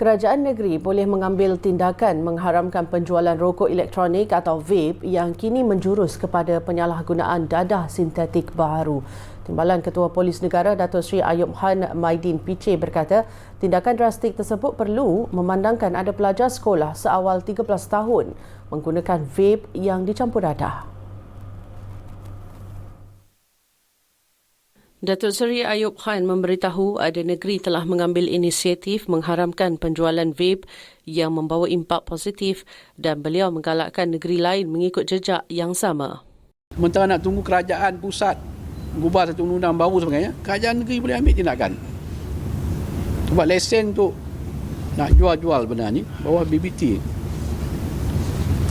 Kerajaan negeri boleh mengambil tindakan mengharamkan penjualan rokok elektronik atau vape yang kini menjurus kepada penyalahgunaan dadah sintetik baru. Timbalan Ketua Polis Negara Datuk Seri Ayub Han Maidin Piche berkata, tindakan drastik tersebut perlu memandangkan ada pelajar sekolah seawal 13 tahun menggunakan vape yang dicampur dadah. Datuk Seri Ayub Khan memberitahu ada negeri telah mengambil inisiatif mengharamkan penjualan vape yang membawa impak positif dan beliau menggalakkan negeri lain mengikut jejak yang sama. Sementara nak tunggu kerajaan pusat mengubah satu undang-undang baru sebagainya, kerajaan negeri boleh ambil tindakan. Sebab lesen untuk nak jual-jual benda ni bawah BBT.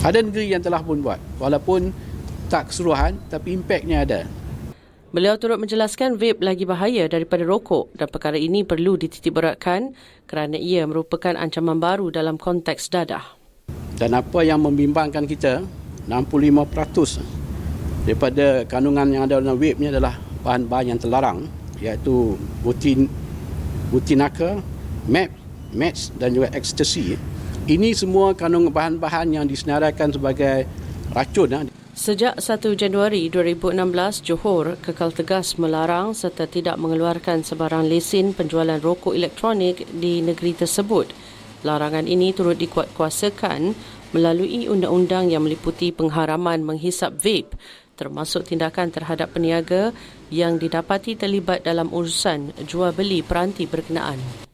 Ada negeri yang telah pun buat walaupun tak keseluruhan tapi impaknya ada. Beliau turut menjelaskan vape lagi bahaya daripada rokok dan perkara ini perlu dititipberatkan kerana ia merupakan ancaman baru dalam konteks dadah. Dan apa yang membimbangkan kita, 65% daripada kandungan yang ada dalam vape ni adalah bahan-bahan yang terlarang iaitu butin, butinaka, map, meds dan juga ecstasy. Ini semua kandungan bahan-bahan yang disenaraikan sebagai racun Sejak 1 Januari 2016, Johor kekal tegas melarang serta tidak mengeluarkan sebarang lesen penjualan rokok elektronik di negeri tersebut. Larangan ini turut dikuatkuasakan melalui undang-undang yang meliputi pengharaman menghisap vape termasuk tindakan terhadap peniaga yang didapati terlibat dalam urusan jual beli peranti berkenaan.